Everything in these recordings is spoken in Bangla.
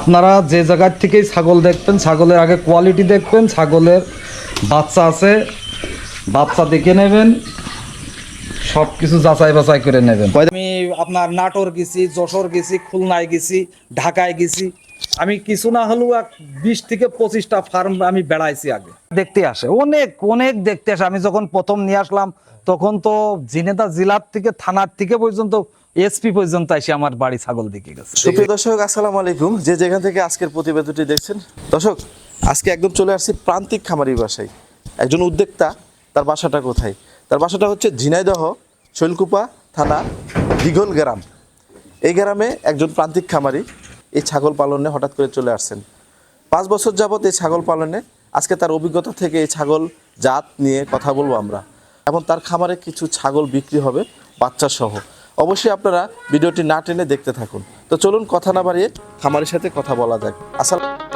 আপনারা যে জায়গার থেকেই ছাগল দেখবেন ছাগলের আগে কোয়ালিটি দেখবেন ছাগলের বাচ্চা আছে বাচ্চা দেখে নেবেন সব কিছু যাচাই বাছাই করে নেবেন। আমি আপনার নাটোর গেছি যশোর গেছি খুলনায় গেছি ঢাকায় গেছি। আমি কিছু না হলেও এক বিশ থেকে পঁচিশটা ফার্ম আমি বেড়াইছি আগে। দেখতে আসে অনেক অনেক দেখতে আসে। আমি যখন প্রথম নিয়ে আসলাম তখন তো জিনেদা জেলার থেকে থানার থেকে পর্যন্ত এসপি পর্যন্ত এসে আমার বাড়ি ছাগল দেখে গেছে। সুপ্রিয় দর্শক, আসসালামু আলাইকুম। যে যেখান থেকে আজকের প্রতিবেদনটি দেখছেন, দর্শক, আজকে একদম চলে আসছি প্রান্তিক খামারি বাসায়। একজন উদ্যোক্তা, তার বাসাটা কোথায়? তার বাসাটা হচ্ছে ঝিনাইদহ, শৈলকুপা থানা, দিঘল গ্রাম। এই গ্রামে একজন প্রান্তিক খামারি এই ছাগল পালনে হঠাৎ করে চলে আসছেন। পাঁচ বছর যাবত এই ছাগল পালনে, আজকে তার অভিজ্ঞতা থেকে এই ছাগল জাত নিয়ে কথা বলব আমরা। এবং তার খামারে কিছু ছাগল বিক্রি হবে বাচ্চা সহ অবশ্যই আপনারা ভিডিওটি না টেনে দেখতে থাকুন। তো চলুন কথা না বাড়িয়ে খামারের সাথে কথা বলা যাক। আসসালামু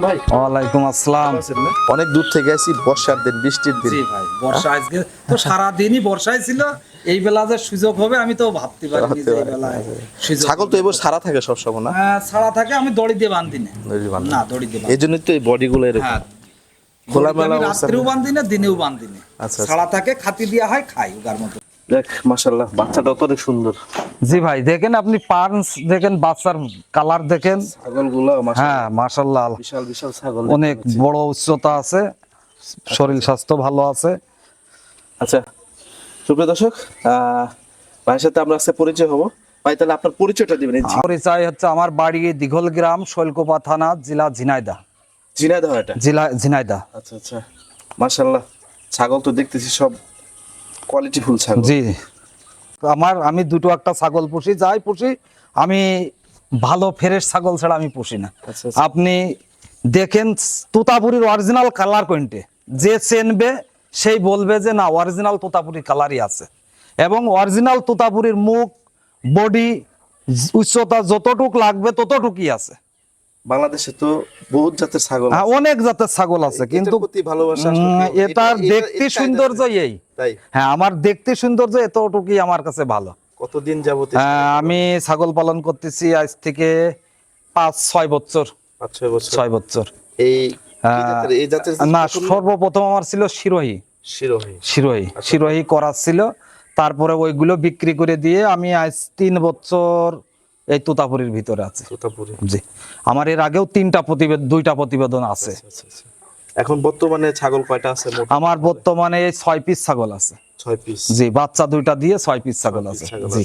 আলাইকুম ভাই। ওয়ালাইকুম আসসালাম। অনেক দূর থেকে আসি বর্ষার দিন বৃষ্টির দিন। জি ভাই বর্ষা আজকে তো সারা দিনই বর্ষায় ছিল এই বেলা যে সুযোগ হবে আমি তো ভাবতে পারিনি যে এই বেলায় সুযোগ ছাগল তো এবার সারা থাকে সবসময় না? হ্যাঁ, ছাড়া থাকে আমি দড়ি দিয়ে বান্ধি না। না। দড়ি দিয়ে এই জন্যই তো এই বডিগুলো এরকম। হ্যাঁ। খোলামেলা আমি অবস্থা রাত্রেও বান্ধি না দিনেও বান্ধি না। আচ্ছা, আচ্ছা। ছাড়া থাকে খাতি দেওয়া হয় খাই ওগার মতো। দেখ মাশাল্লাহ বাচ্চাটা তো অনেক সুন্দর। জি ভাই দেখেন আপনি পার্নস দেখেন বাচ্চার কালার দেখেন। ছাগলগুলো হ্যাঁ মাশাল্লাহ বিশাল বিশাল ছাগল অনেক বড় উচ্চতা আছে শরীর স্বাস্থ্য ভালো আছে। আচ্ছা সুপ্রিয় দর্শক ভাইয়ের সাথে আমরা আজকে পরিচয় হব। ভাই তাহলে আপনার পরিচয়টা দিবেন পরিচয় হচ্ছে আমার বাড়ি দিঘল গ্রাম শৈলকোপা থানা জেলা ঝিনাইদা ঝিনাইদহ এটা? জেলা ঝিনাইদা আচ্ছা আচ্ছা। মাশাল্লাহ ছাগল তো দেখতেছি সব কোয়ালিটি ফুল ছাগল। জি আমার আমি দুটো একটা ছাগল পুষি যাই পুষি আমি ভালো ফ্রেশ ছাগল ছাড়া আমি পুষি না। আচ্ছা, আচ্ছা। আপনি দেখেন তোতাপুরির অরিজিনাল কালার কোনটে? যে চেনবে সেই বলবে যে না অরিজিনাল তোতাপুরির কালারই আছে। এবং অরিজিনাল তোতাপুরির মুখ বডি উচ্চতা যতটুক লাগবে ততটুকুই আছে। বাংলাদেশে তো বহুত জাতের ছাগল হ্যাঁ, আছে। অনেক জাতের ছাগল আছে কিন্তু এটার দেখতে সৌন্দর্য এই। তাই? হ্যাঁ আমার দেখতে সৌন্দর্য এতটুকুই আমার কাছে ভালো। কতদিন যাবত হ্যাঁ, আমি ছাগল পালন করতেছি আজ থেকে পাঁচ ছয় বছর। পাঁচ ছয় বছর। ছয় বছর। এই হ্যাঁ, না সর্বপ্রথম আমার ছিল শিরোহী। শিরোহী। শিরোহী। শিরোহী করা ছিল। তারপরে ওইগুলো বিক্রি করে দিয়ে আমি আজ তিন বছর এই তোতাপুরির ভিতরে আছে। তোতাপুরি। জি। আমার এর আগেও তিনটা প্রতিবেদন দুইটা প্রতিবেদন আছে। আচ্ছা আচ্ছা এখন বর্তমানে ছাগল কয়টা আছে আমার বর্তমানে ছয় পিস ছাগল আছে। ছয় পিস। জি বাচ্চা দুইটা দিয়ে ছয় পিস ছাগল আছে। জি।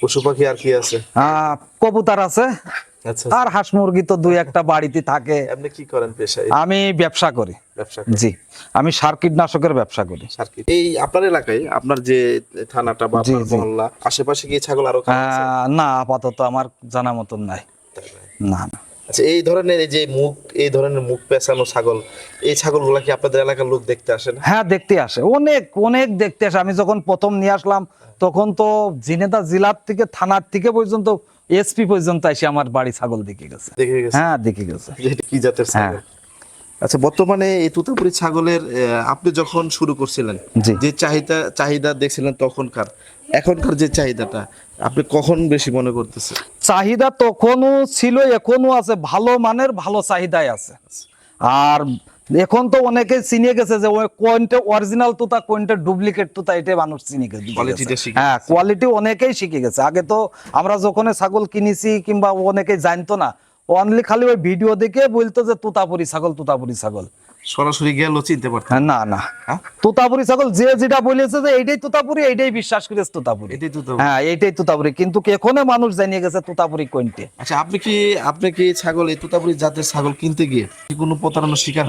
পশু পাখি আর কি আছে? কবুতর আছে। আচ্ছা আর হাঁস মুরগি তো দুই একটা বাড়িতে থাকে। আপনি কি করেন পেশায়? আমি ব্যবসা করি। ব্যবসা জি আমি সার কীটনাশকের ব্যবসা করি। এই আপনার এলাকায় আপনার যে থানাটা বা আপনার মহল্লা আশেপাশে কি ছাগল আরও না আপাতত আমার জানা মতন নাই। না না। আচ্ছা এই ধরনের এই যে মুখ এই ধরনের মুখ পেঁচানো ছাগল এই ছাগলগুলা কি আপনাদের এলাকার লোক দেখতে আসে না? হ্যাঁ দেখতে আসে। অনেক অনেক দেখতে আসে। আমি যখন প্রথম নিয়ে আসলাম তখন তো জিনেদা জেলার থেকে থানার থেকে পর্যন্ত এসপি পর্যন্ত এসে আমার বাড়ি ছাগল দেখে গেছে। দেখে গেছে? হ্যাঁ দেখে গেছে। কি জাতের ছাগল? হ্যাঁ। আচ্ছা বর্তমানে এই তুতাপুরি ছাগলের আপনি যখন শুরু করছিলেন। যে চাহিদা চাহিদা দেখছিলেন তখনকার এখনকার যে চাহিদাটা আপনি কখন বেশি মনে করতেছেন? চাহিদা তখনও ছিল এখনও আছে ভালো মানের ভালো চাহিদাই আছে। আর এখন তো অনেকে চিনে গেছে যে ওই কোনটা অরিজিনাল তুতা কোনটা ডুপ্লিকেট তুতা এটা মানুষ চিনে গেছে হ্যাঁ কোয়ালিটি অনেকেই শিখে গেছে। আগে তো আমরা যখন ছাগল কিনেছি কিংবা অনেকেই জানতো না অনলি খালি ওই ভিডিও দেখে বলতো যে তুতাপুরি ছাগল তুতাপুরি ছাগল। সরাসরি গেল চিনতে পারতেন হ্যাঁ, না না। তোতাপুরি ছাগল যে যেটা বলেছে যে এইটাই তোতাপুরি এইটাই বিশ্বাস করেছে তোতাপুরি। এটাই তোতাপুরি। হ্যাঁ এইটাই তুতাপুরি। কিন্তু এখনও মানুষ জানিয়ে গেছে তুতাপুরি কোনটি? আচ্ছা আপনি কি আপনি কি ছাগল এই তুতাপুরি জাতের ছাগল কিনতে গিয়ে কি কোনো প্রতারণার শিকার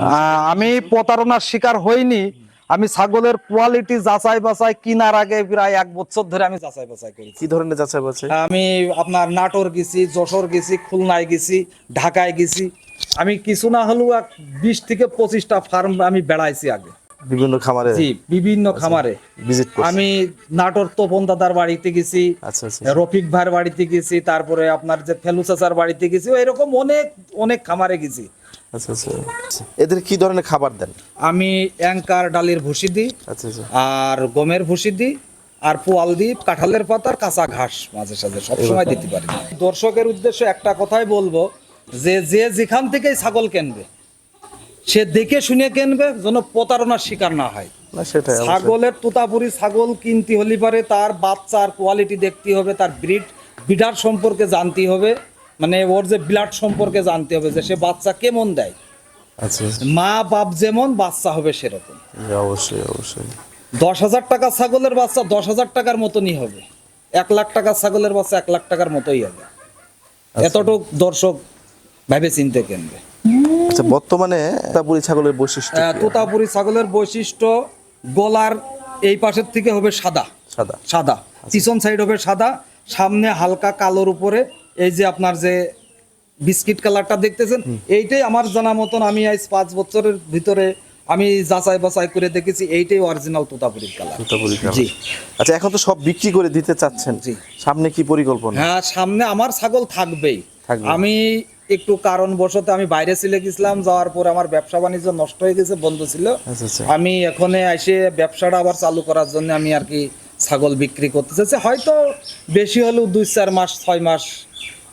আমি প্রতারণার শিকার হইনি। আমি ছাগলের কোয়ালিটি যাচাই বাছাই কিনার আগে প্রায় এক বছর ধরে আমি যাচাই বাছাই করি কি ধরনের যাচাই বাছাই? আমি আপনার নাটোর গেছি যশোর গেছি খুলনায় গেছি ঢাকায় গেছি। আমি কিছু না হলেও এক বিশ থেকে পঁচিশটা ফার্ম আমি বেড়াইছি আগে। বিভিন্ন খামারে? জি বিভিন্ন খামারে। ভিজিট আমি নাটোর তোপন দাদার বাড়িতে গেছি আচ্ছা আচ্ছা। রফিক ভাইয়ের বাড়িতে গেছি তারপরে আপনার যে ফেলু চাচার বাড়িতে গেছি এরকম অনেক অনেক খামারে গেছি। আচ্ছা আচ্ছা। এদের কি ধরনের খাবার দেন? আমি অ্যাঙ্কার ডালের ভুসি দিই আচ্ছা আচ্ছা। আর গমের ভুসি দিই আর পোয়াল দিই কাঁঠালের পাতার কাঁচা ঘাস মাঝে সাঝে সবসময় দিতে পারি। দর্শকের উদ্দেশ্যে একটা কথাই বলব যে যে যেখান থেকেই ছাগল কিনবে সে দেখে শুনে কিনবে যেন প্রতারণার শিকার না হয়। ছাগলের তোতাপুরি ছাগল কিনতে হলে পারে তার বাচ্চার কোয়ালিটি দেখতে হবে তার ব্রিড বিডার সম্পর্কে জানতে হবে। মানে ওর যে ব্লাড সম্পর্কে জানতে হবে যে সে বাচ্চা কেমন দেয়। আচ্ছা আচ্ছা। মা বাপ যেমন বাচ্চা হবে সেরকম। অবশ্যই অবশ্যই। দশ হাজার টাকা ছাগলের বাচ্চা দশ হাজার টাকার মতনই হবে। এক লাখ টাকার ছাগলের বাচ্চা এক লাখ টাকার মতোই হবে। এতটুক দর্শক ভাবে চিনতে কিনবে আচ্ছা বর্তমানে তাপুরি ছাগলের বৈশিষ্ট্য তোতাপুরি ছাগলের বৈশিষ্ট্য গলার এই পাশের থেকে হবে সাদা। সাদা। সাদা। পিছন সাইড হবে সাদা সামনে হালকা কালোর উপরে এই যে আপনার যে বিস্কিট কালারটা দেখতেছেন এইটাই আমার জানা মতন আমি আজ পাঁচ বছরের ভিতরে আমি যাচাই বাছাই করে দেখেছি এইটাই অরিজিনাল তোতাপুরির কালার। তোতাপুরি জি। আচ্ছা এখন তো সব বিক্রি করে দিতে চাচ্ছেন। জি। সামনে কি পরিকল্পনা? হ্যাঁ সামনে আমার ছাগল থাকবেই। থাকবে। আমি একটু কারণ কারণবশত আমি বাইরে চলে গেছিলাম যাওয়ার পর আমার ব্যবসা বাণিজ্য নষ্ট হয়ে গেছে বন্ধ ছিল। আচ্ছা আচ্ছা। আমি এখানে এসে ব্যবসাটা আবার চালু করার জন্য আমি আর কি ছাগল বিক্রি করতে চাইছে হয়তো বেশি হলেও দুই চার মাস ছয় মাস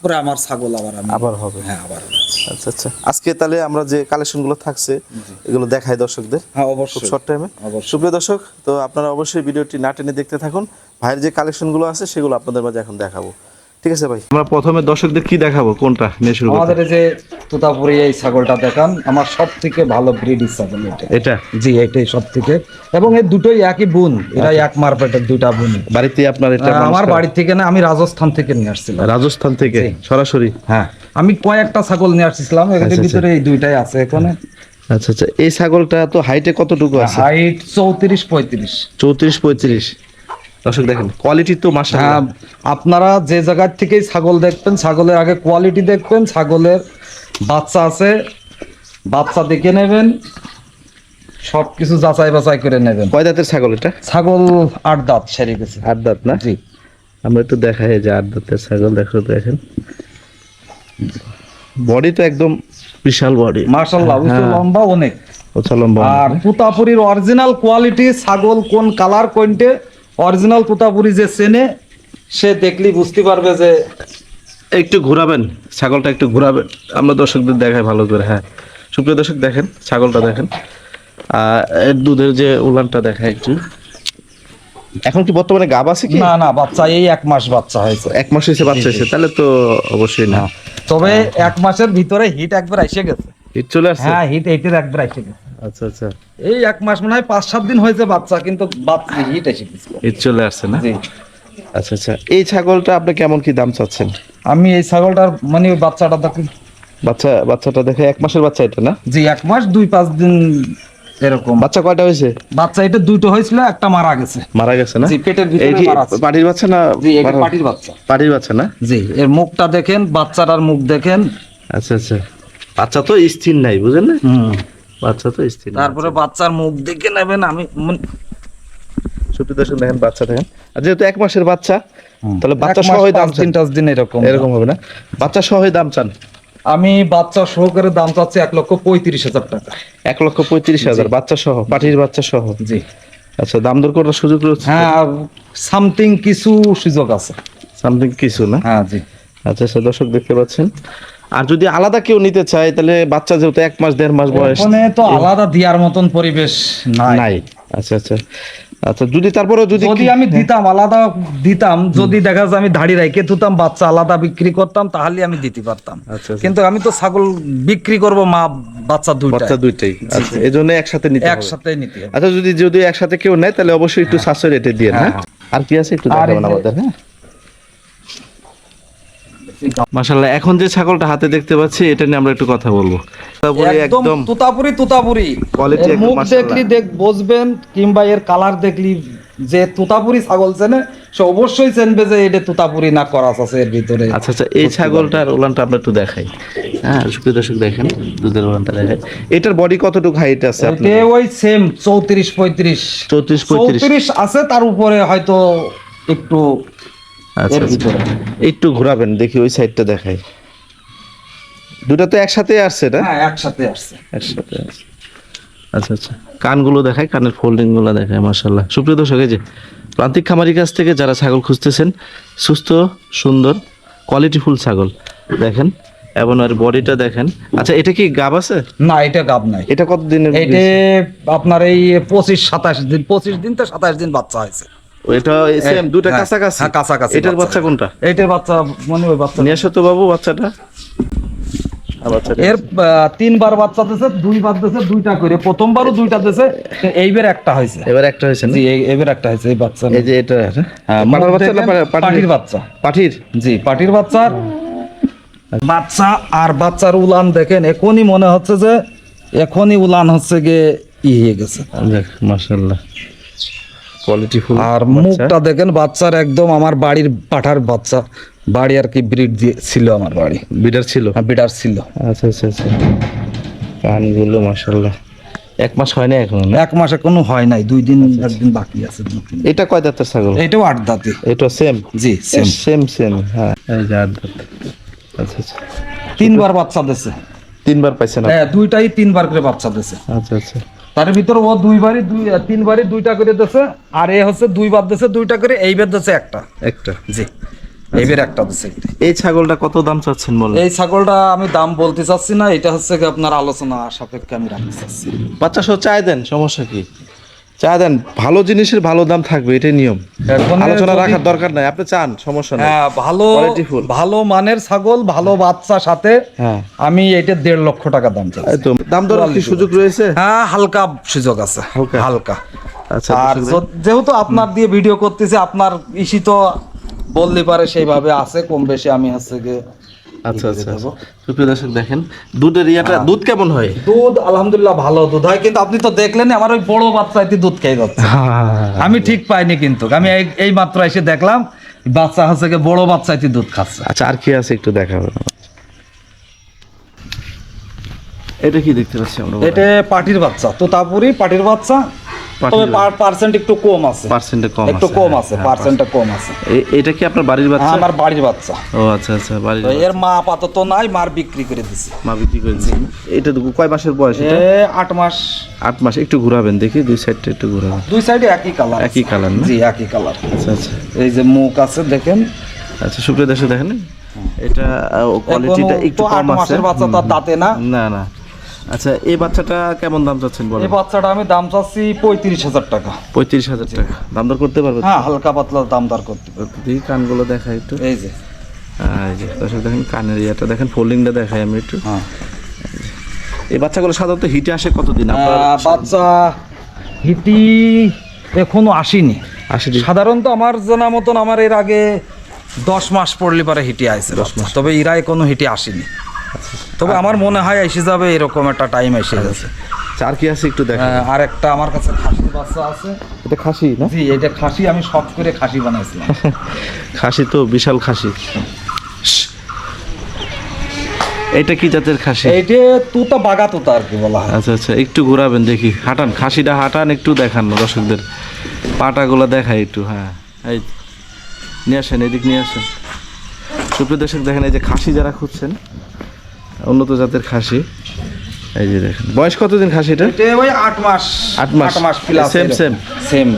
পরে আমার ছাগল আবার আবার হবে? হ্যাঁ আবার আচ্ছা আচ্ছা। আজকে তাহলে আমরা যে কালেকশনগুলো থাকছে এগুলো দেখাই দর্শকদের। হ্যাঁ অবশ্যই। শর্ট টাইমে। সুপ্রিয় দর্শক তো আপনারা অবশ্যই ভিডিওটি না টেনে দেখতে থাকুন। ভাইয়ের যে কালেকশনগুলো আছে সেগুলো আপনাদের মাঝে এখন দেখাবো। ঠিক আছে ভাই। আমরা প্রথমে দর্শকদের কি দেখাবো? কোনটা নিয়ে শুরু আমাদের যে তোতাপুরি এই ছাগলটা দেখান আমার সব থেকে ভালো ব্রিড ছাগল এটা। এটা? জি এটাই সব থেকে এবং এই দুটোই একই বোন এরা এক মারপেটের দুইটা বোন। বাড়িতে আপনার এটা আমার বাড়ি থেকে না আমি রাজস্থান থেকে নিয়ে আসছিলাম। রাজস্থান থেকে? সরাসরি? হ্যাঁ আমি কয়েকটা ছাগল নিয়ে আসছিলাম এর আচ্ছা, ভিতরে এই দুইটাই আছে এখানে। আচ্ছা আচ্ছা। এই ছাগলটা তো হাইটে কতটুকু আছে? হাইট চৌত্রিশ পঁয়ত্রিশ। চৌত্রিশ পঁয়ত্রিশ। দর্শক দেখেন কোয়ালিটি তো মাসা হ্যাঁ আপনারা যে জায়গার থেকেই ছাগল দেখবেন ছাগলের আগে কোয়ালিটি দেখবেন ছাগলের বাচ্চা আছে বাচ্চা দেখে নেবেন সব কিছু যাচাই বাছাই করে নেবেন। কয় দাঁতের ছাগল এটা? ছাগল আট দাঁত সেরে গেছে। আট দাঁত না? জি। আমরা একটু দেখাই যে আট দাঁতের ছাগল দেখো দেখেন। বডি তো একদম বিশাল বডি মার্শাল্লাহ হ্যাঁ। লম্বা অনেক। লম্বা আর তুতাপুরির অরিজিনাল কোয়ালিটি ছাগল কোন কালার কোনটে অরিজিনাল তুতাপুরি যে চেনে সে দেখলি বুঝতে পারবে যে একটু ঘোরাবেন ছাগলটা একটু ঘোরাবেন। আমরা দর্শকদের দেখাই ভালো করে হ্যাঁ। সুপ্রিয় দর্শক দেখেন ছাগলটা দেখেন। আর এর দুধের যে উলানটা দেখায় একটু। এখন কি বর্তমানে গাব আছে কি? না না বাচ্চা এই এক মাস বাচ্চা হয়েছে। এক মাস হয়েছে বাচ্চা হয়েছে তাহলে তো অবশ্যই না। তবে এক মাসের ভিতরে হিট একবার এসে গেছে। হিট চলে আসছে? হ্যাঁ হিট এইটের একবার এসে গেছে। আচ্ছা আচ্ছা। এই এক মাস মনে হয় পাঁচ সাত দিন হয়েছে বাচ্চা কিন্তু বাচ্চা হিট এসে গেছে। হিট চলে আসছে না? জি। আচ্ছা আচ্ছা। এই ছাগলটা আপনি কেমন কি দাম চাচ্ছেন? আমি এই ছাগলটার মানে ওই বাচ্চাটা দেখি। বাচ্চা বাচ্চাটা দেখে এক মাসের বাচ্চা এটা না? জি এক মাস দুই পাঁচ দিন এরকম। বাচ্চা কয়টা হয়েছে? বাচ্চা এটা দুটো হয়েছিল একটা মারা গেছে। মারা গেছে না? জি পেটের ভিতরে মারা আছে। পাটির বাচ্চা না জি এটা পাটির বাচ্চা। পাটির বাচ্চা না? জি এর মুখটা দেখেন বাচ্চাটার মুখ দেখেন। আচ্ছা আচ্ছা। বাচ্চা তো স্থির নাই বুঝেন না? হুম। বাচ্চা তো স্থির তারপরে বাচ্চার মুখ দেখে নেবেন আমি সুপ্রিয় দর্শক দেখেন বাচ্চা দেখেন। আর যেহেতু এক মাসের বাচ্চা তাহলে বাচ্চা সহ দাম পাঁচ চান। দিন এরকম। এরকম হবে না। বাচ্চা সহ দাম চান। আমি বাচ্চা সহকারে দাম চাচ্ছি এক লক্ষ পঁয়ত্রিশ হাজার টাকা। এক লক্ষ পঁয়ত্রিশ হাজার। বাচ্চা সহ পাটির বাচ্চা সহ। জি। আচ্ছা দাম দর করার সুযোগ রয়েছে? হ্যাঁ সামথিং কিছু সুযোগ আছে। সামথিং কিছু না? হ্যাঁ জি। আচ্ছা আচ্ছা দর্শক দেখতে পাচ্ছেন। আর যদি আলাদা কেউ নিতে চায় তাহলে বাচ্চা যেহেতু এক মাস দেড় মাস বয়স তো আলাদা দেওয়ার মতন পরিবেশ নাই। আচ্ছা আচ্ছা। আচ্ছা যদি তারপরে যদি যদি আমি দিতাম আলাদা দিতাম যদি দেখা যায় আমি রাইকে তুতাম বাচ্চা আলাদা বিক্রি করতাম তাহলে আমি দিতে পারতাম। আচ্ছা, আচ্ছা। কিন্তু আমি তো ছাগল বিক্রি করব মা বাচ্চা দুইটা বাচ্চা দুইটাই। আচ্ছা এই জন্য একসাথে নিতে একসাথে নিতে আচ্ছা যদি যদি একসাথে কেউ নেয় তাহলে অবশ্যই একটু সাশ্রয় রেটে দিয়ে হ্যাঁ আর কি আছে একটু দেখাবেন আমাদের হ্যাঁ? মাশাল্লাহ এখন যে ছাগলটা হাতে দেখতে পাচ্ছি এটা নিয়ে আমরা একটু কথা বলব। তারপরে একদম তুতাপুরি তুতাপুরি। একদম মুখ মাশাআল্লাহ। দেখলি দেখ বুঝবেন কিংবা এর কালার দেখলি যে তুতাপুরি ছাগল চেনে সে অবশ্যই চেনবে যে এটা তুতাপুরি না করাস আছে এর ভিতরে। আচ্ছা আচ্ছা এই ছাগলটার ওলানটা আমরা একটু দেখাই। হ্যাঁ সুপ্রিয় দর্শক দেখেন দুধের ওলানটা দেখাই। এটার বডি কতটুকু হাইট আছে আপনার ওই সেম চৌত্রিশ পঁয়ত্রিশ। চৌত্রিশ পঁয়ত্রিশ। চৌত্রিশ আছে তার উপরে হয়তো একটু আচ্ছা আচ্ছা। একটু ঘোরাবেন দেখি ওই সাইডটা দেখাই। দুটা তো একসাথে আসছে না হ্যাঁ একসাথে আসছে। একসাথে আসছে। আচ্ছা আচ্ছা। কানগুলো দেখায় কানের ফোল্ডিংগুলো দেখায় মাশাল্লাহ সুপ্রিয় দর্শক এই যে প্রান্তিক খামারি কাছ থেকে যারা ছাগল খুঁজতেছেন সুস্থ সুন্দর কোয়ালিটিফুল ছাগল দেখেন এবং আর বডিটা দেখেন। আচ্ছা এটা কি গাব আছে? না এটা গাব নাই। এটা কত দিনের এইটা আপনার এই পঁচিশ সাতাশ দিন পঁচিশ দিন তো সাতাশ দিন বাচ্চা হয়েছে। এটা সেম দুটা কাছাকাছি। হ্যাঁ, কাছাকাছি এটার বাচ্চা। কোনটা? এইটার বাচ্চা মনে ওই বাচ্চা। নিয়ে তো বাবু বাচ্চাটা। আর এর তিনবার বাচ্চা দিছে দুইবার দিছে দুইটা করে। প্রথমবারও দুইটা দিছে এইবার একটা হয়েছে। এবার একটা হয়েছে জি এবার একটা হয়েছে এই বাচ্চা। এই যে এটা বাচ্চা না পাটির বাচ্চা। পাঠির জি পাটির বাচ্চার বাচ্চা আর বাচ্চার উলান দেখেন এখনই মনে হচ্ছে যে এখনই উলান হচ্ছে গিয়ে ই হয়ে গেছে। দেখ মাশাআল্লাহ। কোয়ালিটি ফুল আর মুখটা দেখেন বাচ্চার একদম আমার বাড়ির পাঠার বাচ্চা। বাড়ি আর কি ব্রিড দিয়ে ছিল আমার বাড়ি। বিডার ছিল? হ্যাঁ বিডার ছিল। আচ্ছা আচ্ছা আচ্ছা। কানগুলো মাশাআল্লাহ। এক মাস হয় না এখনও এক মাসে কোনো হয় নাই দুই দিন একদিন বাকি আছে এটা কয় দাঁতের ছাগল? এটাও আট দাঁতে। এটা সেম জি সেম সেম সেম হ্যাঁ। এই যে আট দাঁত। আচ্ছা আচ্ছা। তিনবার বাচ্চা দিছে। তিনবার পাইছে না? হ্যাঁ দুইটাই তিনবার করে বাচ্চা দিছে। আচ্ছা আচ্ছা। তার ভিতর ও দুইবারই দুই তিনবারই দুইটা করে দিছে আর এ হচ্ছে দুইবার দিছে দুইটা করে এইবার দিছে একটা। একটা। জি এইবার একটা দিছে এই ছাগলটা কত দাম চাচ্ছেন বলেন? এই ছাগলটা আমি দাম বলতে চাচ্ছি না এটা হচ্ছে আপনার আলোচনা সাপেক্ষে আমি রাখতে চাচ্ছি। বাচ্চা সহ চায় দেন সমস্যা কি? চায় দেন ভালো জিনিসের ভালো দাম থাকবে এটাই নিয়ম। আলোচনা রাখার দরকার নাই আপনি চান সমস্যা নেই। হ্যাঁ ভালো ভালো মানের ছাগল ভালো বাচ্চা সাথে হ্যাঁ। আমি এটা দেড় লক্ষ টাকা দাম দাম দর কি সুযোগ রয়েছে? হ্যাঁ হালকা সুযোগ আছে হালকা? আচ্ছা আর যেহেতু আপনার দিয়ে ভিডিও করতেছি আপনার ইসি তো বললে পারে সেইভাবে আছে কম বেশি আমি হচ্ছে গিয়ে আচ্ছা আচ্ছা সুপ্রিয় দর্শক দেখেন দুধের ইয়াটা দুধ কেমন হয়? দুধ আলহামদুলিল্লাহ ভালো দুধ হয় কিন্তু আপনি তো দেখলেন আমার ওই বড় বাচ্চাটি দুধ খেয়ে যাচ্ছে। আমি ঠিক পাইনি কিন্তু আমি এই- মাত্র এসে দেখলাম বাচ্চা হচ্ছে বড় বাচ্চা বাচ্চাটি দুধ খাচ্ছে। আচ্ছা আর কি আছে একটু দেখাবেন এটা কি দেখতে পাচ্ছি আমরা? এটা পাটির বাচ্চা তো তারপরে পাটির বাচ্চা তবে পার্সেন্ট একটু কম আছে। পার্সেন্টে কম একটু কম হ্যাঁ, আছে হ্যাঁ, পার্সেন্টটা কম আছে। এটা কি আপনার বাড়ির বাচ্চা? আমার বাড়ির বাচ্চা। ও আচ্ছা আচ্ছা বাড়ির এর মা আপাতত নাই মার বিক্রি করে দিছি। মা বিক্রি করে দিয়েছেন এটা কয় মাসের বয়স এটা? এ আট মাস। আট মাস একটু ঘোরাবেন দেখি দুই সাইডটা একটু ঘোরাবেন। দুই সাইডে একই কালার একই কালার জি একই কালার আচ্ছা আচ্ছা। এই যে মুখ আছে দেখেন। আচ্ছা সুপ্রিয় দর্শক দেখেন। এটা কোয়ালিটিটা একটু আট কম আছে। মাসের বাচ্চা তার দাঁতে না? না না। আচ্ছা এই বাচ্চাটা কেমন দাম চাচ্ছেন বলেন? এই বাচ্চাটা আমি দাম চাচ্ছি পঁয়ত্রিশ হাজার টাকা। পঁয়ত্রিশ হাজার টাকা। দাম দর করতে পারবেন হ্যাঁ হালকা পাতলা দাম দর করতে পারবে। দেখি কানগুলো দেখাই একটু। এই যে। এই যে দর্শক দেখেন কানের ইয়েটা। দেখেন ফোল্ডিংটা দেখাই আমি একটু। হ্যাঁ। এই বাচ্চাগুলো সাধারণত হিটে আসে কতদিন? আপনার বাচ্চা হিটি এখনও আসেনি। আসেনি। সাধারণত আমার জানা মতন আমার এর আগে দশ মাস পড়লে পরে হিটি আইছে দশ মাস। তবে এরা কোনো হিটি আসেনি। তবে আমার মনে হয় এসে যাবে এরকম একটা টাইম এসে গেছে চার কি আছে একটু দেখেন। আর একটা আমার কাছে খাসির বাচ্চা আছে। এটা খাসি না? জি এটা খাসি আমি শখ করে খাসি বানাইছিলাম। খাসি তো বিশাল খাসি। এটা কি জাতের খাসি? এইটা তুতা বাগা তুতা আর কি বলা হয়। আচ্ছা আচ্ছা একটু ঘোরাবেন দেখি। হাঁটান খাসিটা হাঁটান একটু দেখান দর্শকদের। পাটাগুলো দেখাই একটু হ্যাঁ। এই নিয়ে আসেন এদিক নিয়ে আসেন। সুপ্রিয় দর্শক দেখেন এই যে খাসি যারা খুঁজছেন উন্নত জাতের খাসি। এই যে দেখেন। বয়স কতদিন খাসিটা এটা? ওই আট মাস। আট মাস। আট মাস প্লাস সেম same. সেম।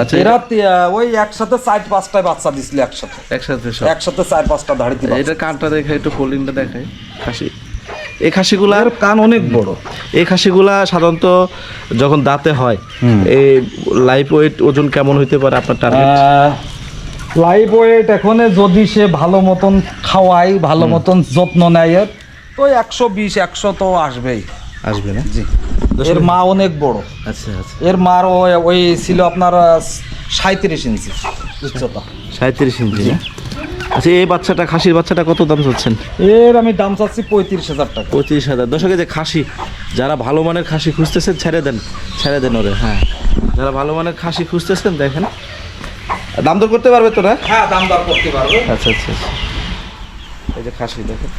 আচ্ছা। এরা ওই একসাথে চার পাঁচটায় বাচ্চা দিছিল একসাথে। একসাথে সব। একসাথে চার পাঁচটা ধাড়ি দিল এটা কানটা দেখাই একটু ফোল্ডিংটা দেখাই। খাসি। এই খাসিগুলার কান অনেক বড়। এই খাসিগুলা সাধারণত যখন দাঁতে হয় এই লাইফ ওয়েট ওজন কেমন হইতে পারে আপনার টার্গেট লাইভ ওয়েট এখন যদি সে ভালো মতন খাওয়ায় ভালো মতন যত্ন নেয় তো একশো বিশ একশো তো আসবেই। আসবে না? জি। এর মা অনেক বড়। আচ্ছা আচ্ছা। এর মার ওই ছিল আপনার সাঁত্রিশ ইঞ্চি উচ্চতা। সাঁত্রিশ ইঞ্চি আচ্ছা এই বাচ্চাটা খাসির বাচ্চাটা কত দাম চাচ্ছেন? এর আমি দাম চাচ্ছি পঁয়ত্রিশ হাজার টাকা। পঁয়ত্রিশ হাজার। দর্শকে যে খাসি যারা ভালো মানের খাসি খুঁজতেছেন ছেড়ে দেন ছেড়ে দেন ওরে হ্যাঁ। যারা ভালো মানের খাসি খুঁজতেছেন দেখেন। দাম দর করতে পারবে তো না? হ্যাঁ দাম দর করতে পারব। আচ্ছা আচ্ছা আচ্ছা। এই যে খাসি দেখেন।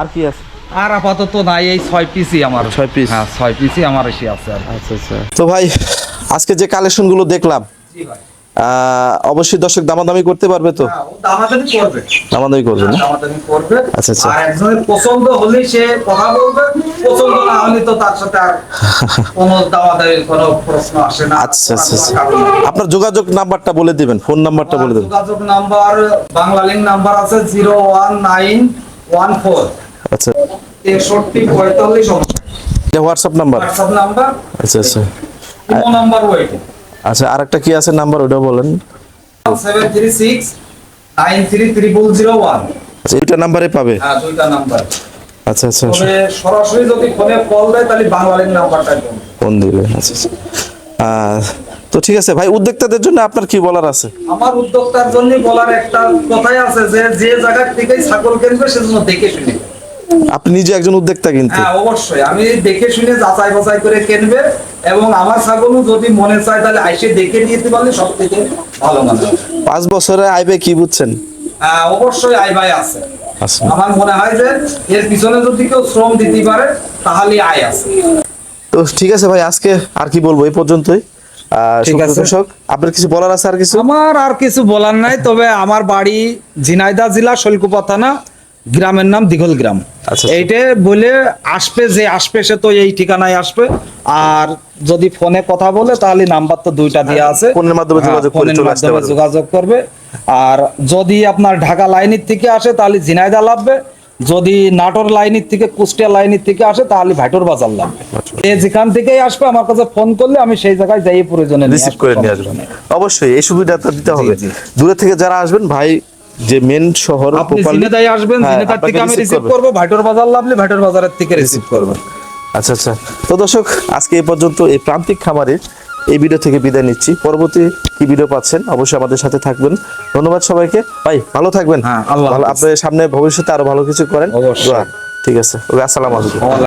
আর কি আছে? আর আপাতত নাই এই ছয় পিসই আমার। ছয় piece? হ্যাঁ ছয় পিসই আমার এসে আছে আর আচ্ছা আচ্ছা। তো ভাই আজকে যে কালেকশনগুলো দেখলাম অবশ্যই দর্শক দামাদামি করতে পারবে তো? হ্যাঁ, দামাদামি করবে। দামাদামি করবে না? দামাদামি করবে। আচ্ছা, আচ্ছা। আর একজনের পছন্দ হলে সে কথা বলবে পছন্দ না হলে তো তার সাথে আর কোনো দামাদামির কোনো প্রশ্ন আসে না। আচ্ছা আচ্ছা আচ্ছা। আপনার যোগাযোগ নাম্বারটা বলে দিবেন ফোন নাম্বারটা বলে দেবেন। যোগাযোগ নাম্বার বাংলা লিঙ্ক নাম্বার আছে zero one nine one four আচ্ছা। এটা হোয়াটসঅ্যাপ নাম্বার হোয়াটসঅ্যাপ নাম্বার আচ্ছা আচ্ছা। ইমো নাম্বার আচ্ছা আরেকটা কি আছে নাম্বার ওটা বলেন। আচ্ছা এটা নাম্বারে পাবে? হ্যাঁ দুইটা নাম্বার। আচ্ছা আচ্ছা। তবে সরাসরি যদি ফোনে কল দেয় তাহলে নাম্বারটা ফোন আচ্ছা আচ্ছা। তো ঠিক আছে ভাই উদ্যোক্তাদের জন্য আপনার কি বলার আছে? আমার উদ্যোক্তার জন্য বলার একটা কথাই আছে যে যে জায়গার থেকেই ছাগল কিনবে সেজন্য দেখে শুনে। আপনি নিজে একজন উদ্যোক্তা কিন্তু। হ্যাঁ অবশ্যই। আমি দেখে শুনে যাচাই বাছাই করে কিনবে এবং আমার ছাগলও যদি মনে চায় তাহলে আইসে দেখে নিতে পারলে সব থেকে ভালো মানে পাঁচ বছরে আইবে কি বুঝছেন? হ্যাঁ অবশ্যই আয় ভাই আছে। আচ্ছা আমার মনে হয় যে এর পিছনে যদি কেউ শ্রম দিতে পারে তাহলে আয় আছে। তো ঠিক আছে ভাই আজকে আর কি বলব? এই পর্যন্তই। আহ, ঠিক সুপ্রিয় আছে। দর্শক আপনার কিছু বলার আছে আর কিছু? আমার আর কিছু বলার নাই তবে আমার বাড়ি ঝিনাইদহ জেলা শৈলকুপা থানা। গ্রামের নাম দিঘল গ্রাম। আচ্ছা। এইটা বলে আসবে যে আসবে সে তো এই ঠিকানায় আসবে। আর যদি ফোনে কথা বলে তাহলে নাম্বার তো দুইটা দেওয়া আছে। ফোনের মাধ্যমে হ্যাঁ, যোগাযোগ ফোনের মাধ্যমে যোগাযোগ করবে। আর যদি আপনার ঢাকা লাইনের থেকে আসে তাহলে ঝিনাইদহ লাগবে। যদি নাটোর লাইনের থেকে কুষ্টিয়া লাইনের থেকে আসে তাহলে ভাইটোর বাজার লাগবে। আচ্ছা। যেখান থেকেই আসবে আমার কাছে ফোন করলে আমি সেই জায়গায় যাই প্রয়োজনে রিসিভ করে নিয়ে আসবেন অবশ্যই এই সুবিধাটা দিতে হবে। দূরে থেকে যারা আসবেন ভাই যে মেন শহর আপনি আসবেন হ্যাঁ, জিনেদার থেকে আমি রিসিভ করব। ভাইটোর বাজার লাভলে ভাইটোর বাজারের থেকে রিসিভ করব। আচ্ছা আচ্ছা। তো দর্শক আজকে এই পর্যন্ত এই প্রান্তিক খামারের এই ভিডিও থেকে বিদায় নিচ্ছি। পরবর্তী কি ভিডিও পাচ্ছেন অবশ্যই আমাদের সাথে থাকবেন। ধন্যবাদ সবাইকে। ভাই ভালো থাকবেন। হ্যাঁ, আল্লাহ আপনার সামনে ভবিষ্যতে আরও ভালো কিছু করেন। অবশ্যই। ঠিক আছে। আসসালামু আলাইকুম।